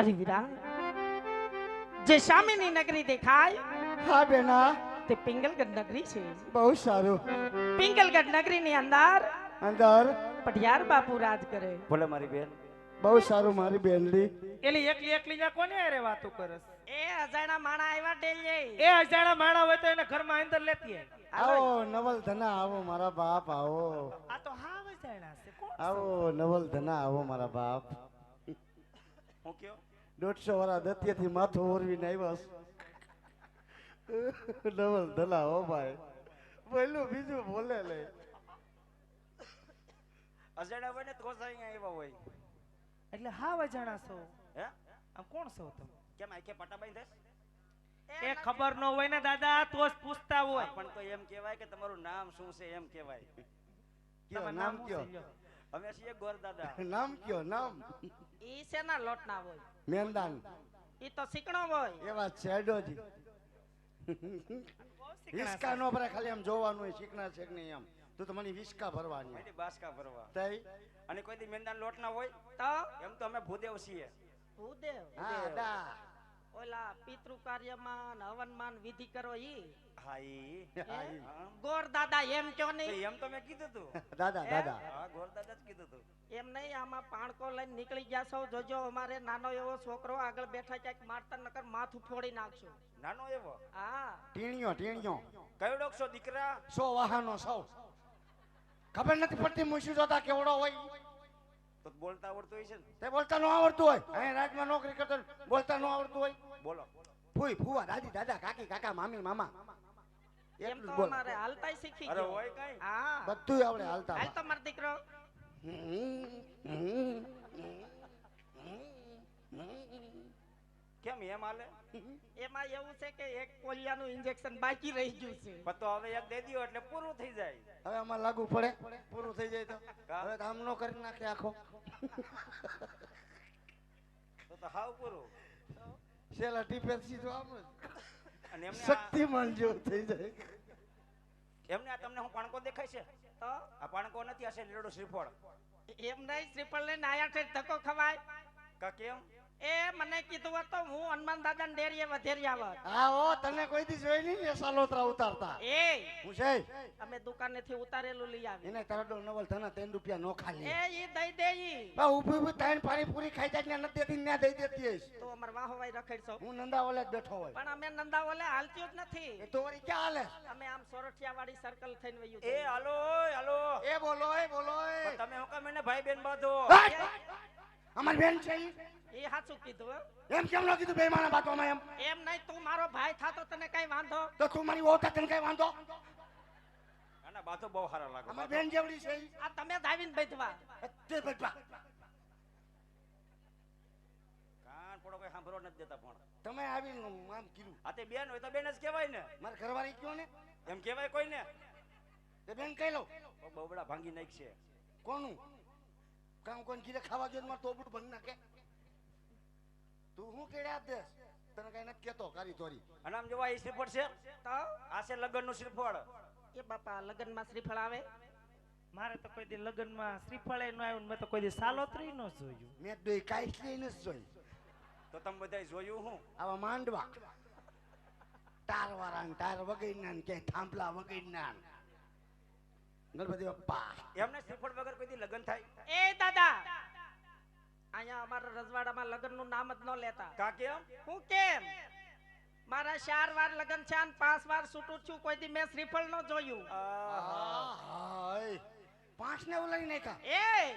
અરે વીરા જે સામેની નગરી દેખાય હા બેના. તે પિંગલગઢ નગરી છે. બહુ સારું. પિંગલગઢ નગરીની અંદર અંદર? પઢિયાર બાપુ રાજ કરે. ભલે મારી બેન. બહુ સારું મારી બેનલી. એલી એકલી એકલી જા કોને અરે વાતો કરસ? એ અજાણા માણા આવ્યા ડેલે. એ અજાણા માણા હોય તો એને ઘરમાં અંદર લેતી. આવો. નવલ ધના આવો મારા બાપ આવો. આ તો હા અજાણા છે. કોણ આવો નવલ ધના આવો મારા બાપ. હું કયો? દોઢસો વાળા દત્યથી માથું ઓરવીને આવ્યા ડબલ ધના હો ભાઈ. બોલું બીજું બોલે લે. અજાડા હોય ને તો અહીંયા આવ્યા હોય. એટલે હા અજાણા છો. હે? આમ કોણ છો તમે? કેમ આખે પટા દેસ એ ખબર ન હોય ને દાદા તો જ પૂછતા હોય. પણ તો એમ કહેવાય કે તમારું નામ શું છે એમ કહેવાય. કયો નામ શું કયો? અમે છીએ ગોર દાદા. નામ કયો નામ? ઈ શેના લોટના હોય? મેંદાન. ઈ તો શીકણો હોય. એવા છેડોજી વિસ્કા નો ભરે ખાલી આમ જોવાનું હોય શીખના છે કે નહીં એમ તું તો મને વિસ્કા ભરવાની. મેડી બાસ્કા ભરવા. તઈ? અને કોઈ દી મેંદાન લોટ ના હોય તો? એમ તો અમે ભૂદેવ છીએ. ભૂદેવ. હા દા. ઓલા પિતૃ કાર્યમાં હવનમાન હવનમાં વિધિ કરો ઈ. હા ઈ હા, ગોર દાદા એમ કયો નહીં? એમ તો મેં કીધું તું. દાદા દાદા. હા ગોર દાદા જ કીધું તું. એમ નહીં આમાં પાણકો લઈને નીકળી ગયા છો. જોજો અમારે નાનો એવો છોકરો આગળ બેઠા ક્યાંક મારતા નકર માથું ફોડી નાખશું. નાનો એવો? હા. ટીણીયો ટીણીયો. કયો ડોકશો દીકરા? સો વાહનો સૌ. ખબર નથી પડતી મુશી જોતા કેવડો હોય. તો બોલતા આવડતું હોય છે ને? તે બોલતા નો આવડતું હોય. અહીંયા રાજમાં નોકરી કરતો હોય, બોલતા નો આવડતું હોય. બોલો. ફૂઈ ફુવા દાદી દાદા કાકી કાકા મામી મામા. એમ એટલું તો બોલ. અમારે હાલતાય શીખી અરે ગયો. હોય કઈ? હા. બધું આવડે હાલતા હાલ તો મારો દીકરો. કેમ એમ હાલે? એમાં એવું છે કે એક પોલિયાનું ઇન્જેક્શન બાકી રહી ગયું છે. પણ તો હવે એક દે દ્યો એટલે પૂરું થઈ જાય. હવે આમાં લાગુ પડે. પૂરું થઈ જાય તો. હવે તો આમ નો કરી નાખે આખો. તો તો હાવ પૂરું. છેલ્લા ટીપે તો આમ જ. અને એમને શક્તિમાન જેવું થઈ જાય. એમને આ તમને હું પાણકો દેખાય છે? તો? આ પાણકો નથી આ છે લીલો શ્રીફળ. એમ નહીં શ્રીફળ ને નાયા છે ધક્કો ખવાય. કા કેમ એ મને કીધું હતો તો હું હનુમાન દાદા ડેરીએ વધેરી આવત. હા ઓ તને કોઈ દી જોઈ નહીં ને સાલોતરા ઉતારતા. એ. હું છે? અમે દુકાને થી ઉતારેલું લઈ આવી. એને તરડો નવલ થના ત્રણ રૂપિયા નો ખાલી. એ ઈ દઈ દે ઈ બા ઊભી ઊભી ત્રણ પાણી પૂરી ખાઈ જાય ને નથી દેતી ને દઈ દેતી હઈશ. તો અમાર વાહવાઈ રખડશો. હું નંદા ઓલે જ બેઠો હોય. પણ અમે નંદા ઓલે હાલતી જ નથી. એ તો વળી ક્યાં હાલે? અમે આમ સોરઠિયા વાળી સર્કલ થઈને વયું એ હાલો ઓય હાલો. એ બોલો એ બોલો એ. તમે હું કામ એને ભાઈ બેન બાંધો! અમારી બેન છે એ સાચું કીધું એમ કેમ ન કીધું બેમાના બાતોમાં એમ? એમ નહીં તું મારો ભાઈ થાતો તને કઈ વાંધો? તો તું મારી ઓતા તને કઈ વાંધો? અને બાતો બહુ સારા લાગે અમારી બેન જેવડી છે આ તમે જ આવીને બેઠવા તે બેઠવા કાન પડો કઈ સાંભળો નથી દેતા પણ. તમે આવીને આમ કીધું. આ તે બેન હોય તો બેન જ કહેવાય ને. મારા ઘરવાળી કયો ને? એમ કહેવાય કોઈને? તે બેન કઈ લો બબડા ભાંગી નાખશે કોનું? કામ કોણ ઘીરે ખાવા ગયો તો મારે તોબડું ભંગ નાખે. તું શું કેડ્યા દેસ તને કઈ નથી કેતો કારી તોરી અને આમ જોવા એ શ્રીફળ છે? તો? આ છે લગ્નનું શ્રીફળ. એ બાપા લગ્નમાં શ્રીફળ આવે? મારે તો કોઈ દી લગ્નમાં શ્રીફળ ન આવ્યું મેં તો કોઈ દી સાલોત્રી ન જોયું. મેં તો કાંઈ લઈને નથી જોઈ તો તમે બધાય જોયું હું? આવા માંડવા. તાર વાળા ટાર તાર વગરના ને ક્યાંય થાંભલા વગરના ને. ગણપતિ બાપા. એમને શ્રીફળ વગર કોઈ દી લગ્ન થાય? એ દાદા અહીંયા અમારા રજવાડામાં લગ્નનું નામ જ ન લેતા. કા કેમ? હું કેમ? મારા ચાર વાર લગ્ન છે અને પાંચ વાર છૂટું છું કોઈ દી મેં શ્રીફળ ન જોયું. આહા. હાય. પાંચ ને ઉલાઈ નાખ્યા. એ!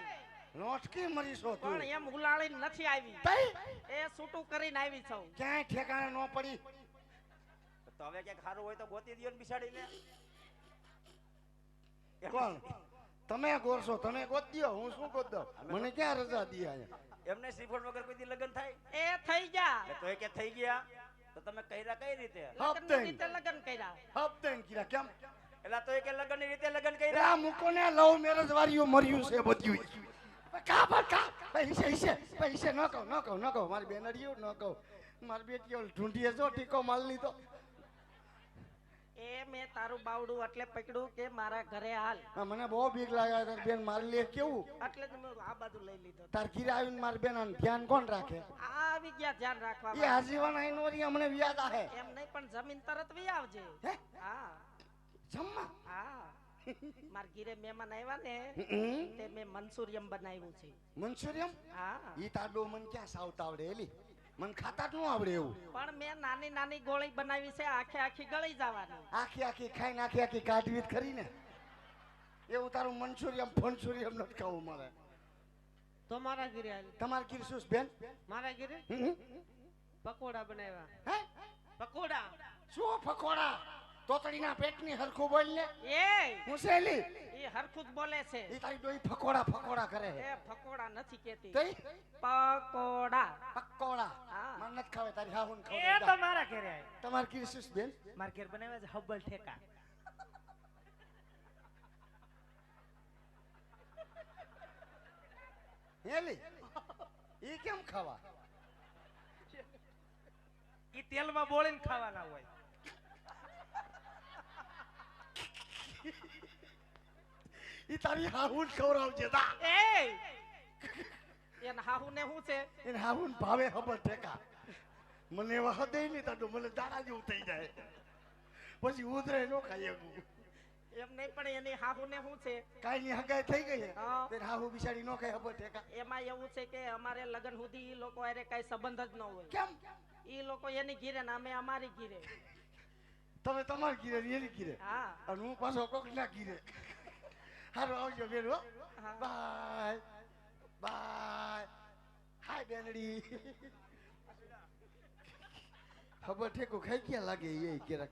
લોટકી મરી છો તું. પણ એમ ઉલાળી નથી આવી. એ છૂટું કરીને આવી છું. ક્યાંય ઠેકાણે ન પડી. તો હવે ક્યાંક સારું હોય તો ગોતી દ્યો ને બિસાડીને. કોણ? તમે ગોરશો તમે ગોત દ્યો હું શું ગોત દઉં મને ક્યાં રજા દી એમને શ્રીફળ વગર કોઈ દી લગ્ન થાય? એ થઈ ગયા. તો એ કે થઈ ગયા. તો તમે કર્યા કઈ રીતે? રીતે લગ્ન કર્યા. હપ્તેન કીધા કેમ? એટલે તો એ કે લગ્ન રીતે લગ્ન કર્યા. આ મૂકો ને લવ મેરેજ વાળીઓ મર્યું છે બધું. કા પર કા પૈસે પૈસે પૈસે ન કહો ન કહો ન કહો. મારી બેનડીઓ ન કહો. મારી બેટીઓ ઢૂંઢીએ જો ટીકો માલ લીધો એ મેં તારું બાવડું એટલે પકડ્યું કે મારા ઘરે હાલ. મને બહુ બીક લાગે તાર બેન મારી લે કેવું? એટલે જ મેં આ બાજુ લઈ લીધો. તાર ઘીરે આવીને મારી બેન ધ્યાન કોણ રાખે? આ આવી ગયા ધ્યાન રાખવા એ આજીવન આઈનો રી અમને વ્યાજ આહે એમ નહીં પણ જમીન તરત વી આવજે. હે? જમવા? હા. માર ઘીરે મહેમાન આવ્યા ને તે મેં મનસુરિયમ બનાવ્યું છે. મનસુરિયમ હા. ઈ તાડો મન ક્યાં સાવતા આવડે એલી મન ખાતા જ ન આવડે એવું. પણ મેં નાની નાની ગોળી બનાવી છે આખે આખી ગળી જવાની. આખી આખી ખાઈને આખી આખી કાઢવી જ ખરી ને. એવું તારું મનસુરિયમ ફનસુરિયમ નથી ખાવું મારે તો મારા ઘરે હાલ તમારે કીધું શું બેન? મારા ઘરે. પકોડા બનાવ્યા. હે? પકોડા. શું ફકોડા તોતડીના પેટની હરખું બોલ ને. એ હું શેલી? એ હરખું જ બોલે છે. એ તારી ડોઈ ફકોડા ફકોડા કરે એ ફકોડા નથી કેતી તઈ? પકોડા. પકોડા? મન નથી ખાવે તારી હાહુન એ તો મારા ઘરે આય. તમારે શું બેન? માર ઘેર બનાવ્યા છે હબ્બલ ઠેકા. હેલી ઈ કેમ ખાવા? ઈ તેલમાં બોળીને ખાવાના હોય. ઈ તારી હાહુન ખવડાવજે તા એ એને હાહુન ને હું છે? એને હાહુન ભાવે હબર ટેકા. મને એવા હદય નહીં તાડો મને દાડા જેવું થઈ જાય. પછી ઉધરે નો ખાઈ શકું. એમ નહીં પણ એની હાહુ ને શું છે? કાઈ ની હગાઈ થઈ ગઈ હા. હાહુ બિચારી નો ખાઈ ખબર ટેકા. એમાં એવું છે કે અમારે લગ્ન સુધી ઈ લોકો અરે કઈ સંબંધ જ ન હોય. કેમ? ઈ લોકો એની ઘીરે ને અમે અમારી ઘીરે. તમે તમારી ગીરે એની ગીરે અને હું પાછો કોક ના ગીરે હારું આવજો બેન હો. બાય. બાય. હાય બેનડી. ખબર ઠેકો ખાઈ ક્યાં લાગે એ કેરા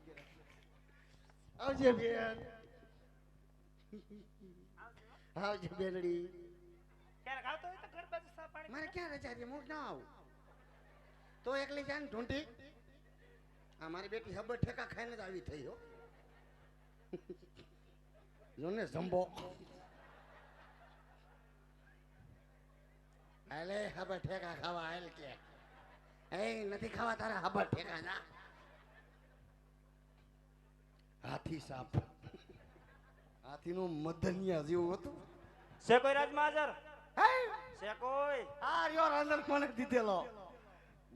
આવજે બેન. આવજે બેનડી. ક્યારેક આવતો હોય તો ઘર બાજુ સા પાણી મારે ક્યાં રજા છે? હું ના આવું. તો એકલી જાય ને ઢૂંઢી? આ મારી બેટી હબર ઠેકા ખાઈને જ આવી થઈ હો. જો ને જંબો અલે હબર ઠેકા ખાવા આયલ કે. એ નથી ખાવા તારા હબર ઠેકા ના. હાથી સાપ. હાથીનું મદનિયા જેવું હતું. છે કોઈ રાજમાં હાજર હે? છે કોઈ આ રહ્યો રાંધણ કોને દીધેલો?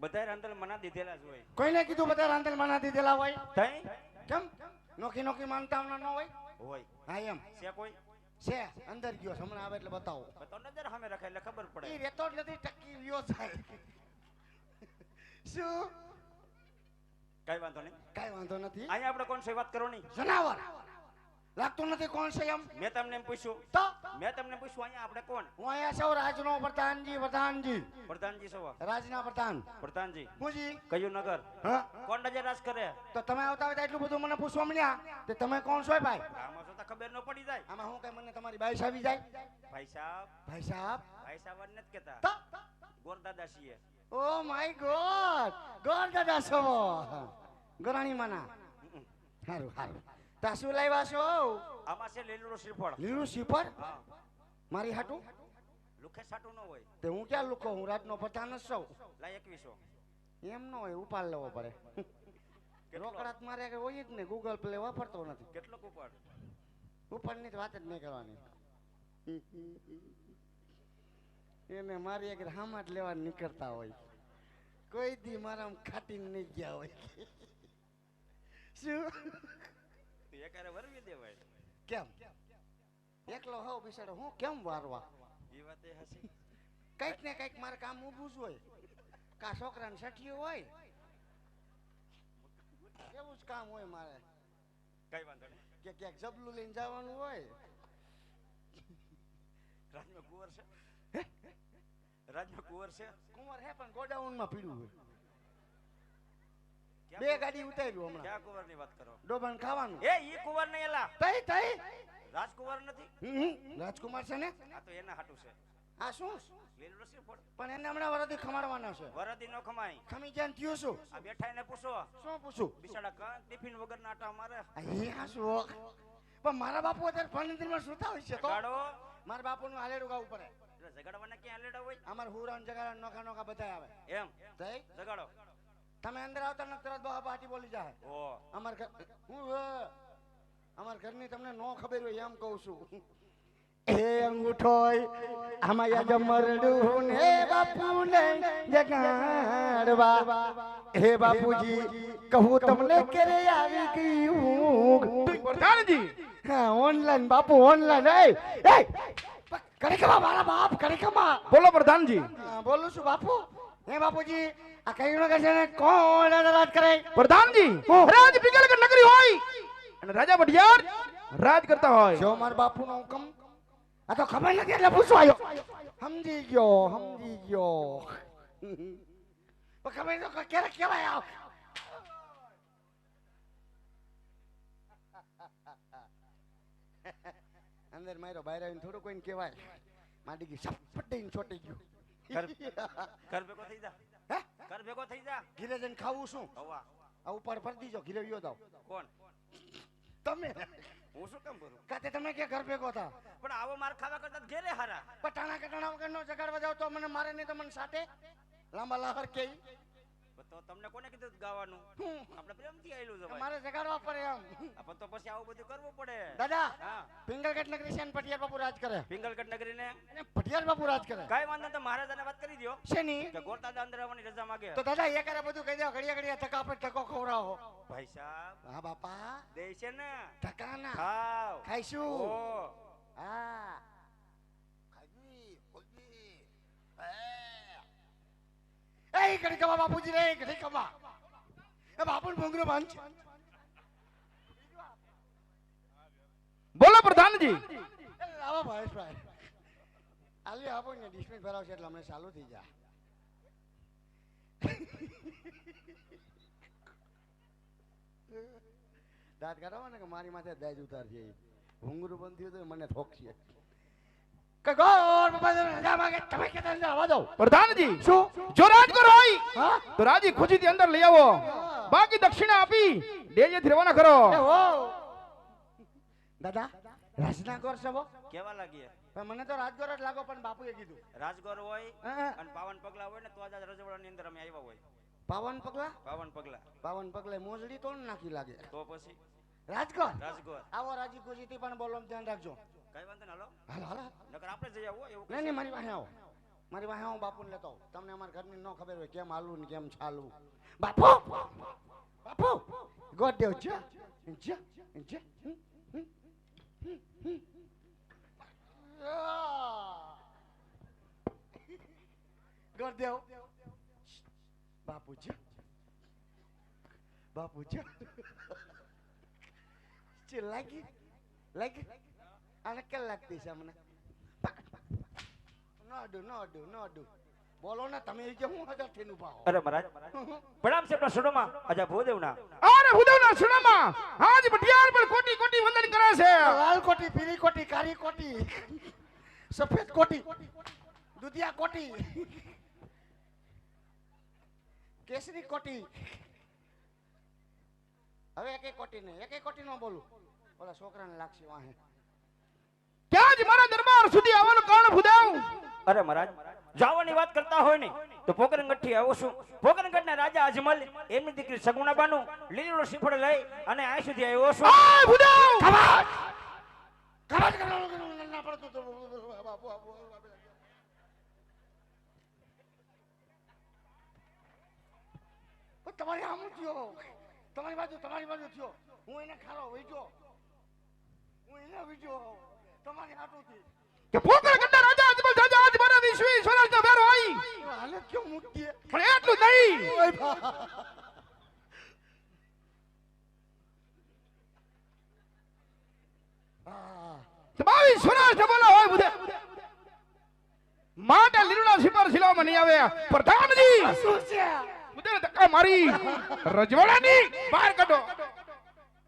બધાય રાંધલ મના દીધેલા જ હોય. કોઈને કીધું બધા રાંધણ મના દીધેલા હોય? તઈ? કેમ? નોખી નોખી માનતા ન હોય? હોય. હા એમ. છે કોઈ? છે. અંદર ગયો હમણાં આવે એટલે બતાવો. તો નજર સામે રખાય એટલે ખબર પડે. એ રેતો જ નથી ટકી ગયો થાય શું? કઈ વાંધો નહીં. કઈ વાંધો નથી. અહીંયા આપણે કોણ છે? વાત કરો નહીં. જનાવર. લાગતું નથી કોણ છે એમ? મેં તમને એમ પૂછ્યું. તો? મેં તમને પૂછ્યું અહીંયા આપણે કોણ? હું અહીંયા સૌ રાજનો પ્રધાનજી પ્રધાનજી. પ્રધાનજી સવા રાજના પ્રધાન. પ્રધાનજી. હુંજી કયું નગર? હા? કોણ નજર રાજ કરે? તો તમે આવતા હોય એટલું બધું મને પૂછવા મળ્યા. તે તમે કોણ છો ભાઈ? આમાં તો ખબર ન પડી જાય. આમાં હું કઈ મને તમારી બાઈસ આવી જાય? ભાઈ સાહેબ ભાઈ સાહેબ ભાઈ સાહેબ જ નથી કેતા તો? ગોરદાદા છીએ ઓ માય ગોડ. ગોરદાદા છો. ગરાણી માના. સારું સારું તા શું લાવ્યા છો? આમાં છે લીલું શ્રીફળ. લીલું શ્રીફળ? મારી હાટું? લુખે સાટું ન હોય. તે હું ક્યાં લુખો હું? રાતનો પ્રધાન જ છું લાય એકવીસો. એમ ન હોય ઉપાડ લેવો પડે. કેટલો? રોકડા મારે હોય જ ને ગૂગલ પ્લે વાપરતો નથી. કેટલો ઉપાડ? ઉપાડની વાત જ નહીં કરવાની. એને મારી એક હામાં જ લેવા નીકળતા હોય. કોઈ દી મારા ખાટીને નહીં ગયા હોય. શું? એકારે વરવી દેવાય. કેમ? એકલો હોવ બિચારો હું કેમ વારવા? એ વાત એ હસી કંઈક ને કંઈક મારે કામ ઊભું જ હોય. કા છોકરાને સઠિયું હોય? એવું જ કામ હોય મારે. કઈ વાંધો નહીં. કે ક્યાંક જબલું લઈને જવાનું હોય. રાજમાં કુંવર છે? રાજમાં કુંવર છે? કુંવર હે પણ ગોડાઉનમાં પીડ્યું હોય. બે ગાડી ઉતાર્યું હમણાં. ક્યાં કુંવરની વાત કરો? ડોબાન ખાવાનું. એ ઈ કુંવર નહીં એલા તઈ તઈ. રાજકુંવર નથી. રાજકુમાર છે ને? આ તો એના હાટું છે. આ શું? લીલું પણ એને હમણાં વરદી ખમાડવાના છે. વરદી નો ખમાય. ખમી જ્યાં થયું શું? આ બેઠા એને પૂછો. શું પૂછું? બિચારા કાં ટિફિન વગર ના આટા મારે. અહીંયા શું પણ મારા બાપુ અત્યારે ફર્નિચરમાં સુતા હોય છે તો? મારા મારા બાપુનું હાલેડું ગાવું પડે. જગાડવાના ક્યાં હાલેડા હોય? અમારે હુરાન જગાડા નોખા નોખા બધા આવે. એમ? તઈ? જગાડો. તમે અંદર આવતા ને તરત બહા બાટી બોલી જાય ઓ અમાર ઘર હું અ, અમાર ઘરની તમને નો ખબર હોય એમ કહું છું હે અંગૂઠોય આમાં યા જમરડું ને બાપુ ને જગાડવા હે બાપુજી કહું તમને ક્યારે આવી ગઈ ઊંઘ પ્રધાનજી હા ઓનલાઈન બાપુ ઓનલાઈન એ એ કરે કમા મારા બાપ કરે કમા બોલો પ્રધાનજી હા, બોલું છું બાપુ હે બાપુજી આ કઈ નગર છે ને? કોણ રાજ કરે? પ્રધાનજી રાજ પિંગલગઢ નગરી હોય? અને રાજા ભટિયાર રાજ કરતા હોય. જો મારા બાપુ નો હુકમ આ તો ખબર નથી એટલે પૂછવા આવ્યો. સમજી ગયો સમજી ગયો. ખબર તો ક- ક્યારે કહેવાય આવ. અંદર મારો બહાર આવીને થોડું કોઈને કહેવાય. માંડી ગઈ સપટીને છોટી ગયું. ઘર ભેગો થઈ જા? ઘર ભેગો થઈ જા. ઘીરે જઈને ખાવું શું? હવા. આ ઉપર ફરી દીજો ઘીરે વિયો દાવ કોણ? તમે? હું શું કામ ભરું કાતે તમે કે ઘર ભેગો થા? પણ આવો માર ખાવા કરતા ઘેરે હારા. પણ ટાણા કટાણા વગર નો જગાડવા જાવ તો મને મારે નહીં તો મને સાથે? લાંબા લાહર કે તો તમને કોને કીધું ગાવાનું? આપણે પ્રેમથી આયેલું છે મારે જગાડવા પડે એમ. પણ તો પછી આવું બધું કરવું પડે. દાદા હા. પિંગલગઢ નગરી છે ને પટિયાર બાપુ રાજ કરે. પિંગલગઢ નગરી ને પટિયાર બાપુ રાજ કરે. કઈ વાંધો તો મહારાજાને વાત કરી દ્યો. શેની? કે ગોરતા અંદર આવવાની રજા માગે. તો દાદા એ કરે બધું કહી દો ઘડિયા ઘડિયા ધક્કા આપણે ધક્કો ખવડાવો. ભાઈ સાહેબ હા બાપા. દે છે ને. ટકાના ખાવ. ખાઈશું. હા. ખાજી ખોજી એ ઘડી કમા બાપુજી રે ઘડી કમા એ બાપુ ભૂંગરો બાંધ બોલો પ્રધાનજી. આવો ભાઈ. આલી આપો ને ડિસ્મિસ ભરાવશે એટલે અમને ચાલુ થઈ જાય દાંત કાઢો ને કે મારી માથે દાજ ઉતારજે. ભૂંગરું બંધ થયું તો મને ઠોકશે કે ગોર બાપા તમે રજા માંગે તમે કે અંદર આવવા દો. પ્રધાનજી શું? જો રાજ કરો હોય તો રાજી ખુશીથી અંદર લઈ આવો. બાકી દક્ષિણા આપી. ડેજેથી રવાના કરો. દાદા રાજના કરશે સબો કેવા લાગીએ મને તો રાજગોર જ લાગો પણ બાપુએ કીધું. રાજગોર હોય. અને પાવન પગલા હોય ને તો આજ રજવાડાની અંદર અમે આવ્યા હોય. પાવન પગલા? પાવન પગલા. પાવન પગલે મોજડી તો નાખી લાગે. તો પછી? રાજગોર રાજગોર આવો રાજી ખુશીથી પણ બોલો ધ્યાન રાખજો. કઈ વાંધો ને હાલો. હાલો હાલો. નકર આપણે જઈ આવો એવું નહીં નહીં મારી પાસે આવો. મારી પાસે હું બાપુને લેતો. તમને અમારા ઘરની ન ખબર હોય કેમ હાલવું ને કેમ ચાલું બાપુ! બાપુ! ગોડ દેવ છે છે. ગોડ દેવ. બાપુ છે બાપુ છે લાગી લાગી. આને કે લાગતી છે મને ન અડું ન અડું ન અડું બોલો ને તમે જે હું હજાર થઈને ઊભા અરે મહારાજ પ્રણામ છે આપણા સુડોમાં અજા ભૂદેવના અરે ભૂદેવના સુનામાં આજ ભટિયાર પર કોટી કોટી વંદન કરે છે લાલ કોટી પીળી કોટી કાળી કોટી સફેદ કોટી દુધિયા કોટી કેસરી કોટી હવે એક કોટી નહીં એક કોટી નો બોલું ઓલા છોકરાને લાગશે વાહે ક્યાં મારા દરબાર સુધી આવવાનું કારણ ભુદેવ અરે મહારાજ જાવાની વાત કરતા હોય ને તો પોકરણગઢથી આવો છું. પોકરણગઢના રાજા અજમલ એમની દીકરી સગુણાબાનું લીલું શ્રીફળ લઈ અને આ સુધી આવ્યો છું. આ ભુદેવ ખબર ખબર ના પડતો તો બાપુ બાપુ બાપુ. તમારી આમ થયો. તમારી બાજુ તમારી બાજુ થયો. હું એને ખારો વૈજો હું એને વૈજો તમારી હાટુથી. કે પોકળ કંડા રાજા અજમલ રાજા આજ મારા વિશ્વી સ્વરાજના બેરો આવી હાલે કેમ મૂકી પણ એટલું નહીં. ઓય બા. આ, તો સ્વરાજ બોલો હોય ભુદેવ માટે લીલુડા સિપાર શિલામાં નહીં આવે. પ્રધાનજી! શું છે? ભુદેવ ધક્કા મારી. રજવાડાની બહાર કાઢો.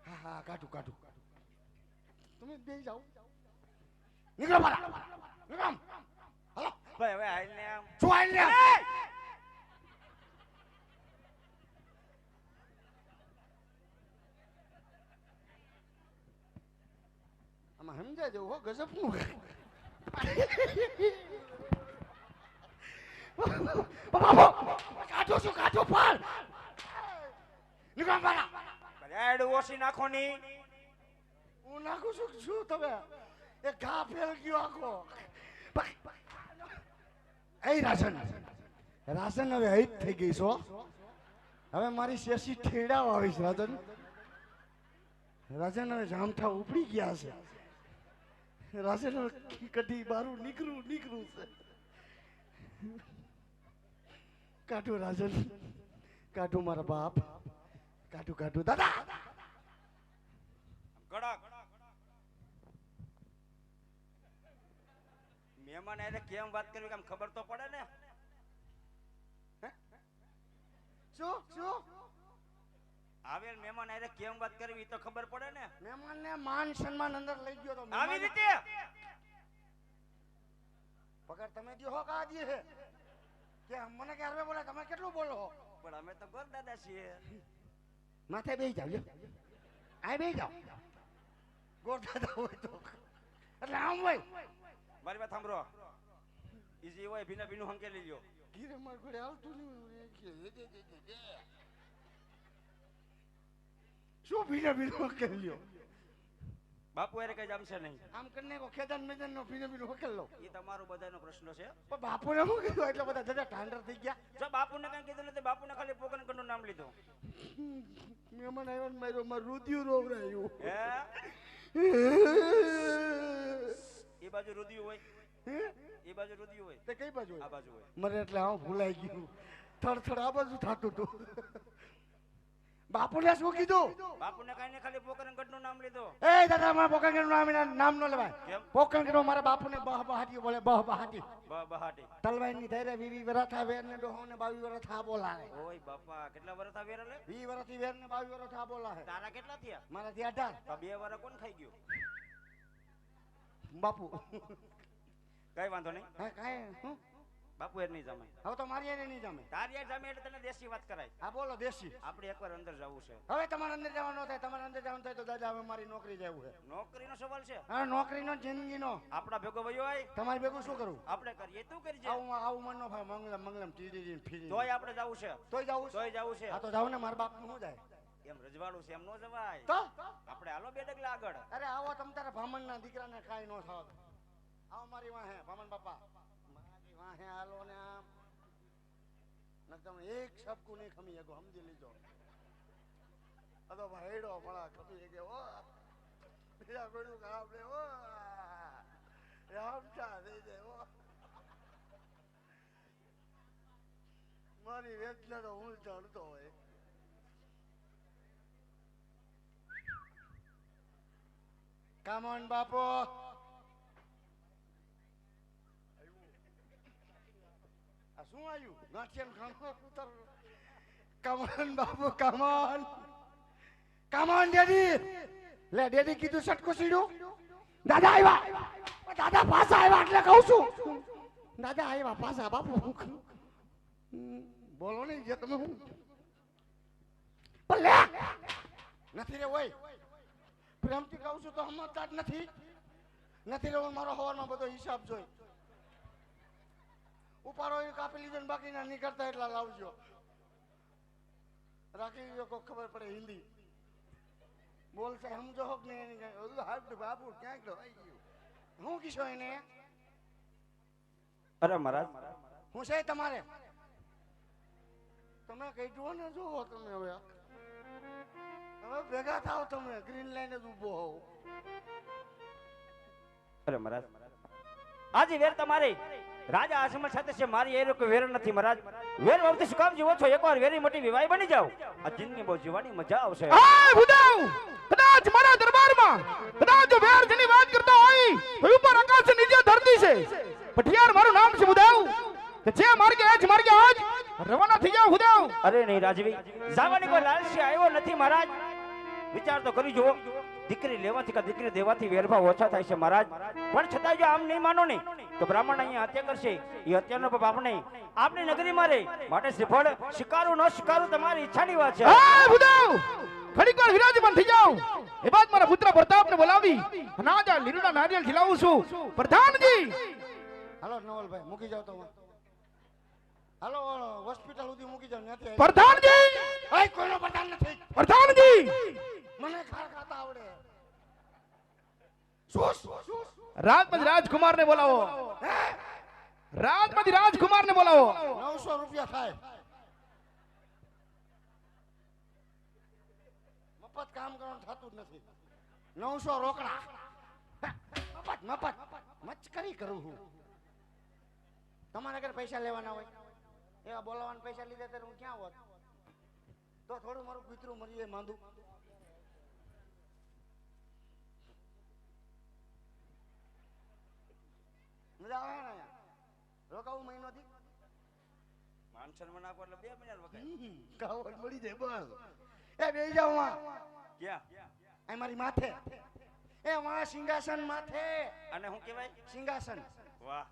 હા હા કાઢું કાઢું. તમે બે જાઓ. નીકળો મારા. નીકળો આમ. હાલો. ભાઈ હવે હાલને આમ. શું આઈ લે આમાં સમજાય જવું હો ગજબનું બાબા કાઢો શું કાઢો પણ. નીકળો મારા. રેડ ઓછી નાખો ની. હું નાખું છું શું તમે? એ હવે હૈત થઈ ગઈ છો. હવે મારી શેષી ઠેડાવ આવીશ રાજન રાજન હવે જામઠા ઉપડી ગયા છે. રાજન હવે કઢી બારું નીકળું નીકળું છે. કાઢું રાજન કાઢું મારા બાપ. કાઢું કાઢું. દાદા! કડક મહેમાન એટલે કેમ વાત કરવી કેમ ખબર તો પડે ને શું શું આવેલ મહેમાન એટલે કેમ વાત કરવી ઈ તો ખબર પડે ને મહેમાનને માન સન્માન અંદર લઈ ગયો તો આવી મહેમાન- રીતે પગાર તમે દ્યો હો કા દે છે કે મને કે હરવે બોલે તમે કેટલું બોલો હો પણ અમે તો ગોર દાદા છીએ માથે બેસી જાવ લ્યો આ બેસી જાવ ગોર દાદા હોય તો એટલે આમ હોય મારી વાત સાંભળો. ઈજી હોય ભીના ભીનું હંકેલી લ્યો. ગીરે માર ઘરે આવતું નહીં. શું ભીના ભીનું હંકે લ્યો? બાપુ અરે કઈ જમશે નહીં. આમ કરીને કો ખેદાન મેદાન નો ભીને ભીનો વકેલ લો. એ તમારો બધાનો પ્રશ્ન છે. પણ બાપુને શું કીધું? એટલે બધા દાદા ઠાંડર થઈ ગયા. જો બાપુને કઈ કીધું નથી બાપુને ખાલી પોકન કંડનું નામ લીધું. મેમન આવ્યો ને માર્યો મારું રુધિયું રોવરાયું. હે? એ બાજુ રુધિયું હોય. એ બાજુ રુધિયું હોય. તે કઈ બાજુ આ બાજુ હોય. મને એટલે આવું ભૂલાઈ ગયું. થડ થડ આ બાજુ થતું હતું. બાપુને શું કીધું? બાપુને કઈ ને ખાલી પોકનનું નામ લીધો. એ દાદા મારા પોકંગર નામ નામ નો લેવાય. પોકંગર મારા બાપુને બહ બહાટી બોલે બહ બહાટી. બહ બહાટી. તલવાઈ ની ધૈર્ય વીવી વરસ થા વેર ને ડોહો ને બાવી વરસ થા બોલાવે. ઓય બાપા કેટલા વર્ષ વેર લે વી વરસથી વેર ને બાવી વરસ થા બોલાવે. તારા કેટલા થયા? મારા થી અઢાર. તો બે વાર કોણ ખાઈ ગયું? બાપુ. કઈ વાંધો નહીં. હા કાંઈ હું? બાપુ એ નહીં જમે. હવે તો મારી એને નહીં જમે. તારી યાર જમે એટલે તને દેશી વાત કરાય. હા બોલો દેશી. આપણે એકવાર અંદર જવું છે. હવે તમારે અંદર જવાનું થાય તમારે અંદર જવાનું થાય તો દાદા હવે મારી નોકરી જવું છે. નોકરીનો સવાલ છે. હા નોકરીનો જિંદગીનો. આપણા ભેગો વયો હોય તમારી ભેગું શું કરું? આપણે કરીએ તું કરજે આવું આવું મનનો ભાઈ મંગલમ મંગલમ ટીડી ફીડી. તોય આપણે જવું છે. તોય જાવું? તોય જવું છે. હા તો જાવ ને મારા બાપનું શું જાય? એમ રજવાડું છે એમ નો જવાય. તો? આપણે હાલો બે ડગલા આગળ. અરે આવો તમ તારે ભામણ ના દીકરાને કાઈ નો થાવ. આવો મારી વાહે ભામણ બાપા. મારી વાહે હાલો ને આમ. ન તમે એક શબકું નહીં ખમી શકો સમજી લીધો. આ તો ભાઈડો ભણા ખમી કે ઓ બીજા કોઈનું કામ ને ઓ રામચા દઈ દે ઓ મારી વેદના તો હું ચડતો હોય. Come on, બાપુ શું આવ્યું? નાટ્યમ ખાનો come on Bapu come on come on daddy લે ડેડી કીધું સટકું સીડું. દાદા આવ્યા દાદા પાછા આવ્યા એટલે કહું છું. દાદા આવ્યા પાછા બાપુ બોલો નહીં જે તમે હું. પણ લે. નથી રે ઓય. પ્રેમથી કહું છું તો સમજતા જ નથી. નથી રહેવું મારો હવારમાં બધો હિસાબ જોઈ. ઉપાડો એ કાપી લીધો ને બાકીના નીકળતા એટલા લાવજો. રાખી લીધો કોઈ ખબર પડે હિન્દી. બોલશે સમજો હોક ને એની કઈ. હાથ બાપુ ક્યાંક આવી ગયું. હું કીશો એને? અરે મહારાજ. હું છે તમારે? તમે કહી જુઓ ને જુઓ તમે હવે. હવે ભેગા થાવ તમે. ગ્રીન લાઈન જ ઊભો હોવ અરે મહારાજ. આજે વેર તમારી. રાજા આશ્રમ સાથે છે મારી એ લોકો વેર નથી મહારાજ. વેર વાવતી શું કામ જીવો છો? એકવાર વેરી મોટી વિવાહ બની જાવ આ જિંદગી બહુ જીવાની મજા આવશે. હા ભૂદેવ કદાચ મારા દરબારમાં કદાચ જો વેર જેની વાત કરતા હોય તો ઉપર આકાશ નીચે ધરતી છે. પઠિયાર મારું નામ છે ભૂદેવ કે જે માર્ગે આજ માર્ગે આજ રવાના થઈ જાવ ભૂદેવ અરે નહીં રાજવી. જાવાની કોઈ લાલસી આવ્યો નથી મહારાજ. વિચાર તો કરી જુઓ. દીકરી લેવાથી કે દીકરી દેવાથી વેરભાવ ઓછા થાય છે મહારાજ. પણ છતાં જો આમ નહીં માનો નહીં તો બ્રાહ્મણ અહીંયા હત્યા કરશે. એ હત્યાનો પાપ નહીં આપણી નગરી મારે. માટે શ્રીફળ શિકારું ન શિકારું તમારી ઈચ્છાની વાત છે. ઘડીક વાર વિરાજમાન થઈ જાઓ એ બાદ મારા પુત્ર પ્રતાપને બોલાવી. અનાજ લીલુડા નારિયેળ ખીલાવું છું. પ્રધાનજી! હાલો નવલભાઈ મૂકી જાવ તો. હાલો હોસ્પિટલ સુધી મૂકી જાવ પ્રધાનજી! કોઈનો પ્રધાન નથી. પ્રધાનજી! મને ખાર ખાતા આવડે. શું રાજકુમાર ને બોલાવો. રાજકુમારને રાજકુમાર ને બોલાવો. નવસો રૂપિયા થાય. મફત કામ કરવાનું થતું જ નથી. નવસો રોકડા. મફત મફત. મચકરી કરું હું. તમારા ઘરે પૈસા લેવાના હોય? એવા બોલાવાના પૈસા લીધા ત્યારે હું ક્યાં હોત? તો થોડું મારું કૂતરું મરી જાય માંદું. મજા આવે ને અહીંયા? રોકાવું મહિનોથી? માન સન્માન આપો એટલે બે મહિના વખાય કાવડ મળી જાય બસ. એ બેસી જાઓ ક્યાં? આ મારી માથે. એ માં સિંહાસન માથે. અને હું કહેવાય? સિંહાસન. વાહ.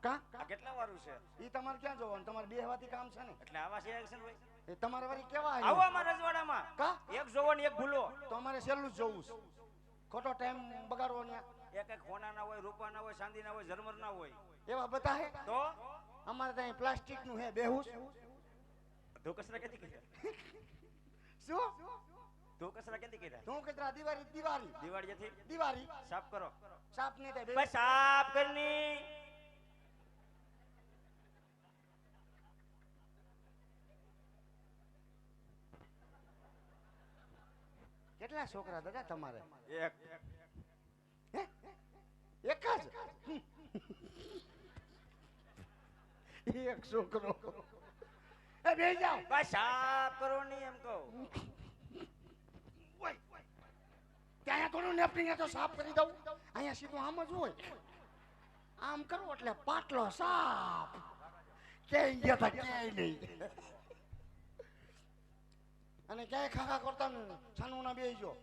કા? કેટલા વારું છે? ઈ તમારે ક્યાં જોવાનું? તમારે બે હવાથી કામ છે ને. એટલે આવા છે હોય. એ તમારે વારી કેવા આવો? અમારા રજવાડામાં. કા? એક જોવો ને એક ભૂલો. તો અમારે સહેલું જ જોવું છે. ખોટો ટાઈમ બગાડવો ને એક એક હોનાના હોય રૂપાના હોય ચાંદીના હોય ઝરમરના હોય. એવા બધા હે? તો? અમારે ત્યાં પ્લાસ્ટિકનું હે બેહુસ. ધોકસરા ક્યાંથી કર્યા? શું? ધોકસરા ક્યાંથી કર્યા? તું કતરા દિવાળી દિવાળી. દિવાળીથી દિવાળી. સાફ કરો. સાફ નહીં થાય બસ સાફ કરની. કેટલા છોકરા દાદા તમારે? એક. એક જ? એક છોકરો. એ બે જાઓ. બસ સાફ કરો નહીં એમ કહો. ત્યાં થોડું નેપકિન તો સાફ કરી દઉં. અહીંયા સીધું આમ જ હોય. આમ કરો એટલે પાટલો સાફ. ક્યાંય ગયા તા ક્યાંય નહીં. અને ક્યાંય ખાખા કરતા ને છાનું ના બેસજો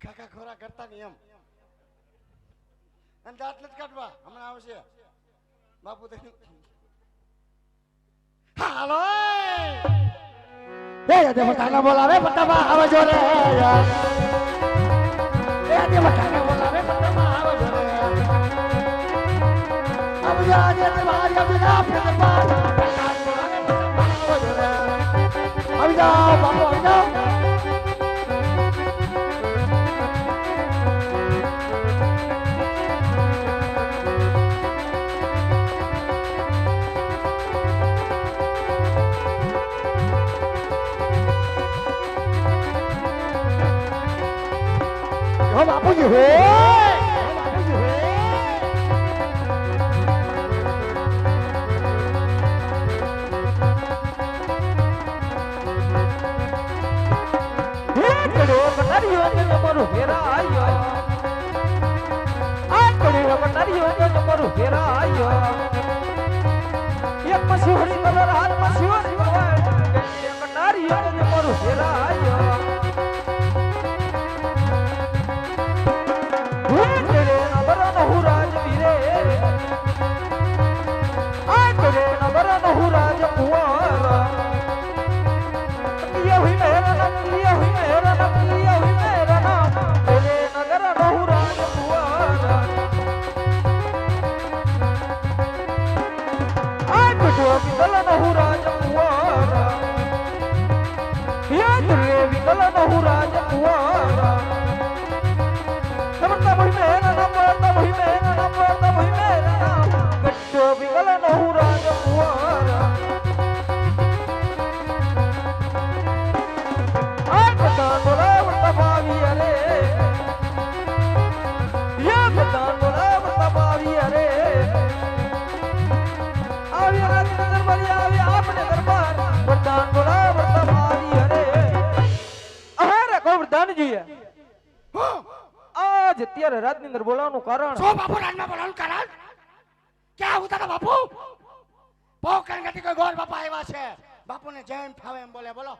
ખાખા ખોરા કરતા નહીં એમ અને દાંત નથી કાઢવા, હમણાં આવશે. બાપુ તો હાલો! એ મટાને બોલાવે પટ્ટામાં આવજો રે એ મટાને બોલાવે પટ્ટામાં આવજો રે આવજો આજે તે મારી આવજો આપને બાપ આવજો રે આવી જાઓ બાપુ આવી જાઓ હો નારી હો બાપુજી હો આજ અત્યારે રાતની અંદર બોલાવવાનું કારણ? શું બાપુ રાજમાં બોલાવાનું કારણ? ક્યાં હું તારા બાપુ? પોકણ ગતિ કોઈ ગોર બાપા આવ્યા છે. બાપુને જેમ ફાવે એમ બોલે, બોલો.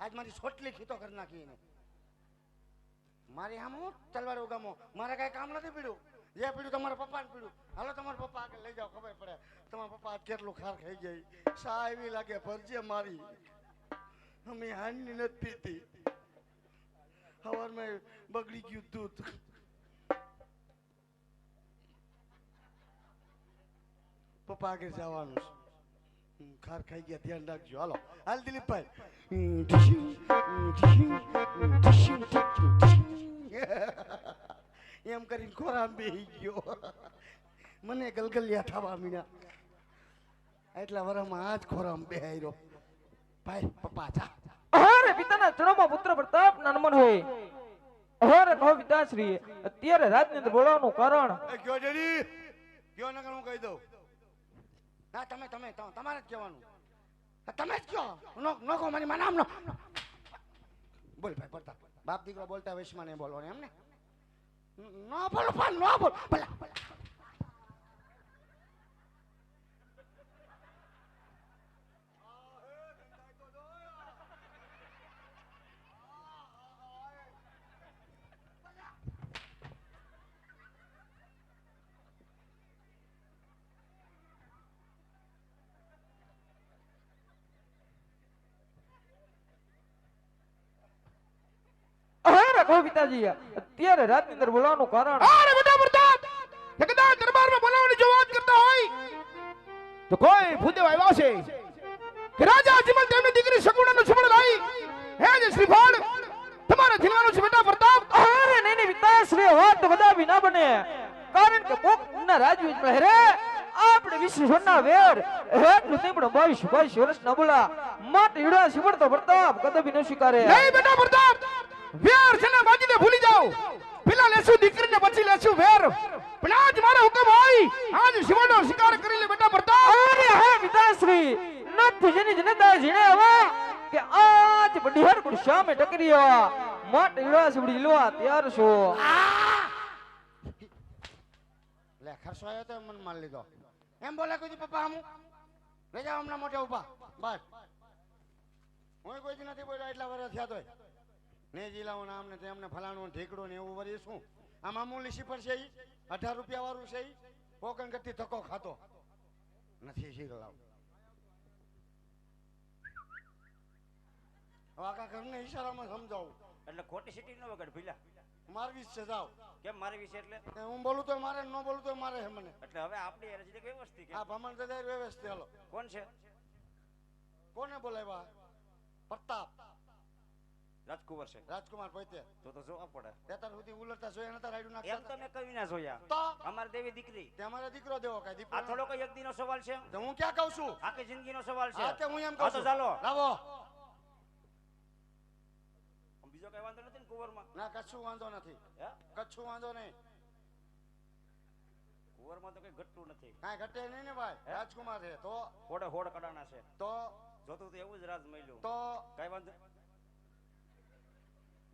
આજ મારી છોટલી ખીતો કરી નાખી મારી આમ હું તલવાર ઉગામો? મારે કઈ કામ નથી પીડ્યું. જે પીડ્યું તમારા પપ્પાને પીડ્યું. હાલો તમારા પપ્પા આગળ લઈ જાઓ, ખબર પડે. તમારા પપ્પા કેટલું ખાર ખાઈ ગઈ સા લાગે ભરજે મારી. અમે હાની નથી પીતી. સવારમાં બગડી ગયું દૂધ. પપ્પા આગળ જવાનું છે. ખાર ખાઈ ગયા ધ્યાન રાખજો. હાલો હાલ દિલીપભાઈ. એમ કરીને ખોરામ બેહી ગયો. મને ગલગલિયા થવા મીના. એટલા વરમાં આ જ ખોરામ બેહાઈ રહ્યો ભાઈ પપ્પા જા. અરે પિતાના ચરણોમાં પુત્ર પ્રતાપ નમન હોય. અરે કહો પિતાશ્રી અત્યારે રાજની અંદર બોલાવવાનું કારણ. કયો ડેડી કયો નકર હું કહી દઉં. ના, તમે તમે તમારે જ કહેવાનું. તમે જ કહો. નો નો કહો મારી માં નામ નો. બોલ ભાઈ પડતા બાપ દીકરો બોલતા વૈશમાં નહીં બોલવાનું એમ ન- ન બોલો પણ, ન બોલ. ભલા ભલા. અરે કહો પિતાજી અત્યારે રાજની અંદર બોલાવવાનું કારણ અરે બેટા પ્રતાપ એ કદાચ દરબારમાં બોલાવવાની જો વાત કરતા હોય તો કોઈ ભૂદેવ આવ્યા છે કે રાજા અજમલ તેમની દીકરી સગુણાનું સુમણ લાવી હે જે શ્રીફળ તમારે જીલવાનું છે બેટા પ્રતાપ અરે નહીં નહીં પિતાશ્રી વાત તો કદાપી ના બને. કારણ કે કોક ના રાજવીમાં હેરે આપણે વિશ્વ સોના વેર એટલું નહીં પણ બાવીસ બાવીસ વર્ષ ના બોલા માટે હીડા સિમડતો પ્રતાપ કદાપી ન સ્વીકારે. નહીં બેટા પ્રતાપ વેર છે ને માજીને ભૂલી જાઓ. પેલા લેશું દીકરીને પછી લેશું વેર. પણ આજ મારો હુકમ હોય. આજ શિવનો શિકાર કરી લે બેટા પ્રતાપ અરે હે પિતાશ્રી નથી જેની જનતા જીણે હવે કે આજ બઢિયાર પર સામે ટકરી આવા. માટે હીડા સિમડી લેવા તૈયાર છો. લે ખર્ચો આવ્યો તો મન માન લીધો. એમ બોલે કોઈ પપ્પા હમું લઈ જાવ હમણાં મોટે ઊભા બસ હું કોઈ નથી બોલ્યો એટલા વર્ષ થયા તોય. ને જીલાવું નામ ને તેમને ફલાણું ઢીકડું ને એવું વરી શું? આ મામૂલી સિફર છે અઢાર રૂપિયા વાળું છે ઈ? પોકણ કરતી ધક્કો ખાતો નથી શીખલાવ આખા ઘરને ઈશારામાં સમજાવું. એટલે ખોટી સિટી નો વગર ભીલા મારવી છે જાવ કેમ મારી વિશે એટલે? હું બોલું તો મારે ન બોલું તો મારે હે મને. એટલે હવે આપણી રજની વ્યવસ્થિત આ ભમણ દાદા વ્યવસ્થિત હાલો. કોણ છે? કોને બોલાવ્યા? પ્રતાપ. રાજકુંવર છે. રાજકુમાર પોતે. તો તો જોવા પડે. અત્યાર સુધી ઉલરતા જોયા નતા એમ નાખતા તો મેં કવિ ના જોયા. તો? અમાર દેવી દીકરી. તે અમારે દીકરો દેવો કાઈ દીકરો આ થોડો કઈ એક દીનો સવાલ છે? તો હું ક્યાં કહું છું? આખી જિંદગીનો સવાલ છે. હા તે હું એમ કહું તો છું. ચાલો. લાવો. બીજો કઈ વાંધો નથી ને કુંવરમાં? ના કશું વાંધો નથી. હે? કચ્છું વાંધો નહીં. કુંવરમાં તો કઈ ઘટતું નથી. કાંઈ ઘટે નહીં ને ભાઈ. રાજકુમાર છે તો? હોડે હોડ કડાના છે. તો? જોતું તો એવું જ રાજ મળ્યું. તો? કઈ વાંધો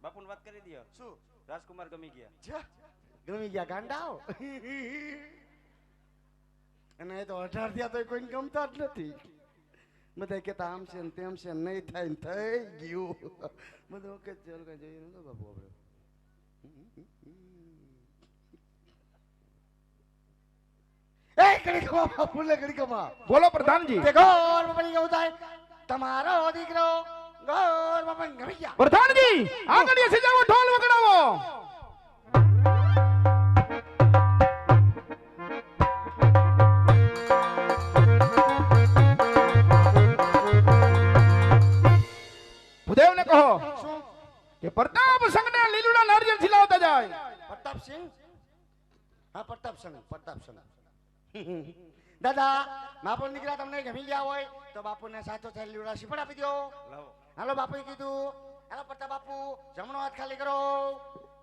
બાપુને વાત કરી દયો શું રાજકુમાર ગમી ગયા છે ગમી ગયા ગાંડાઓ અને એ તો અઢાર થયા તો કોઈને ગમતા જ નથી બધા કહેતા આમ છે ને તેમ છે ને નહીં થાય ને થઈ ગયું બધું ઓકે ચાલ કઈ જોઈએ નતો બાપુ આપણે એ કડી કમા બાપુ લે કડી કમા બોલો પ્રધાનજી તે ગોર બાપાની કેવું થાય તમારો દીકરો ગોર બાપાને ગમી ગયા પ્રધાનજી આગળ એ સજાવો ઢોલ વગડાવો ભૂદેવને કહો કે પ્રતાપ સંઘને લીલુડા નારિયેળ ખીલાવતા જાય. પ્રતાપસિંહ હા પ્રતાપસિંહ પ્રતાપસિંહ દાદા બાપુ નીકળ્યા તમને ગમી ગયા હોય તો બાપુને સાચો થાય લીવડા શીપડ આપી દો લાવો. હાલો બાપુએ કીધું. હાલો પડતા બાપુ જમણો હાથ ખાલી કરો.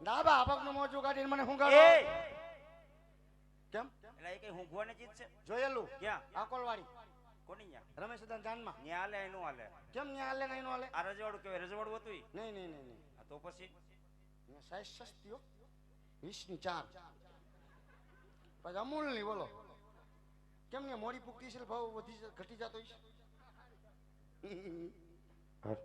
ડાબા પગનું મોજું કાઢીને મને કરો કેમ? એટલે એ કઈ ઊંઘવાની ચીજ છે? જોયેલું? ક્યાં? આકોલવાડી કોની ન્યા? રમેશ દાદા જાનમાં. ન્યા હાલે એનું હાલે. કેમ ન્યા હાલે નહીં હાલે? આ રજવાડું કેવાય રજવાડું હતું? નહીં નહીં નહીં નહીં. તો પછી? ન્યા સાઈઝ સસ્તી વીસની ચાર. પછી અમૂલની બોલો. કેમ ને મોડી પૂગતી છે ભાવ વધી ઘટી જતો છે? আর